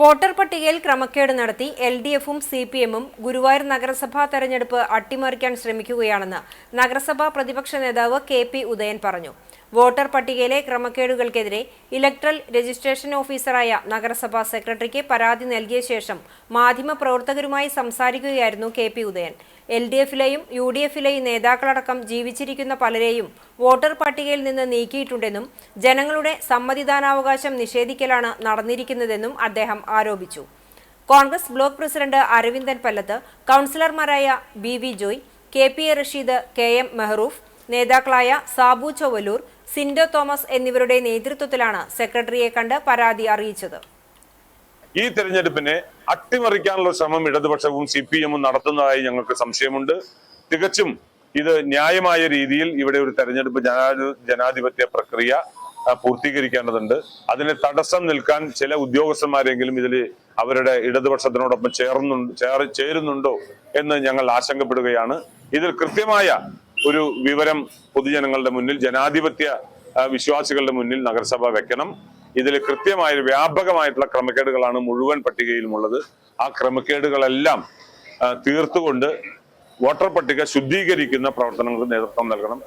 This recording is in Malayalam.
വോട്ടർ പട്ടികയിൽ ക്രമക്കേട് നടത്തി എൽ ഡി എഫും സി പി എമ്മും ഗുരുവായൂർ നഗരസഭാ തെരഞ്ഞെടുപ്പ് അട്ടിമറിക്കാൻ ശ്രമിക്കുകയാണെന്ന് നഗരസഭാ പ്രതിപക്ഷ നേതാവ് കെ പി ഉദയൻ പറഞ്ഞു. വോട്ടർ പട്ടികയിലെ ക്രമക്കേടുകൾക്കെതിരെ ഇലക്ട്രൽ രജിസ്ട്രേഷൻ ഓഫീസറായ നഗരസഭാ സെക്രട്ടറിക്ക് പരാതി നൽകിയ ശേഷം മാധ്യമപ്രവർത്തകരുമായി സംസാരിക്കുകയായിരുന്നു K P Udayan. L D എഫിലെയും U D എഫിലെയും നേതാക്കളടക്കം ജീവിച്ചിരിക്കുന്ന പലരെയും വോട്ടർ പട്ടികയിൽ നിന്ന് നീക്കിയിട്ടുണ്ടെന്നും ജനങ്ങളുടെ സമ്മതിദാനാവകാശം നിഷേധിക്കലാണ് നടന്നിരിക്കുന്നതെന്നും അദ്ദേഹം ആരോപിച്ചു. Congress block president Aravindan Pallath കൗൺസിലർമാരായ B V Joy K P A Rasheed K M Mehroof നേതാക്കളായ സാബു ചൊവ്വലൂർ സിൻഡോ തോമസ് എന്നിവരുടെ നേതൃത്വത്തിലാണ് സെക്രട്ടറിയെ കണ്ട് പരാതി അറിയിച്ചത്. ഈ തെരഞ്ഞെടുപ്പിനെ അട്ടിമറിക്കാനുള്ള ശ്രമം ഇടതുപക്ഷവും സി പി എമ്മും നടത്തുന്നതായി ഞങ്ങൾക്ക് സംശയമുണ്ട്. തികച്ചും ഇത് ന്യായമായ രീതിയിൽ ഇവിടെ ഒരു തെരഞ്ഞെടുപ്പ് ജനാധി- ജനാധിപത്യ പ്രക്രിയ പൂർത്തീകരിക്കേണ്ടതുണ്ട്. അതിന് തടസ്സം നിൽക്കാൻ ചില ഉദ്യോഗസ്ഥന്മാരെങ്കിലും ഇതിൽ അവരുടെ ഇടതുപക്ഷത്തിനോടൊപ്പം ചേർന്നു ചേർ ചേരുന്നുണ്ടോ എന്ന് ഞങ്ങൾ ആശങ്കപ്പെടുകയാണ്. ഇതിൽ കൃത്യമായ ഒരു വിവരം പൊതുജനങ്ങളുടെ മുന്നിൽ ജനാധിപത്യ വിശ്വാസികളുടെ മുന്നിൽ നഗരസഭ വെക്കണം. ഇതിൽ കൃത്യമായ വ്യാപകമായിട്ടുള്ള ക്രമക്കേടുകളാണ് മുഴുവൻ പട്ടികയിലുമുള്ളത്. ആ ക്രമക്കേടുകളെല്ലാം തീർത്തുകൊണ്ട് വോട്ടർ പട്ടിക ശുദ്ധീകരിക്കുന്ന പ്രവർത്തനങ്ങൾക്ക് നേതൃത്വം നൽകണം.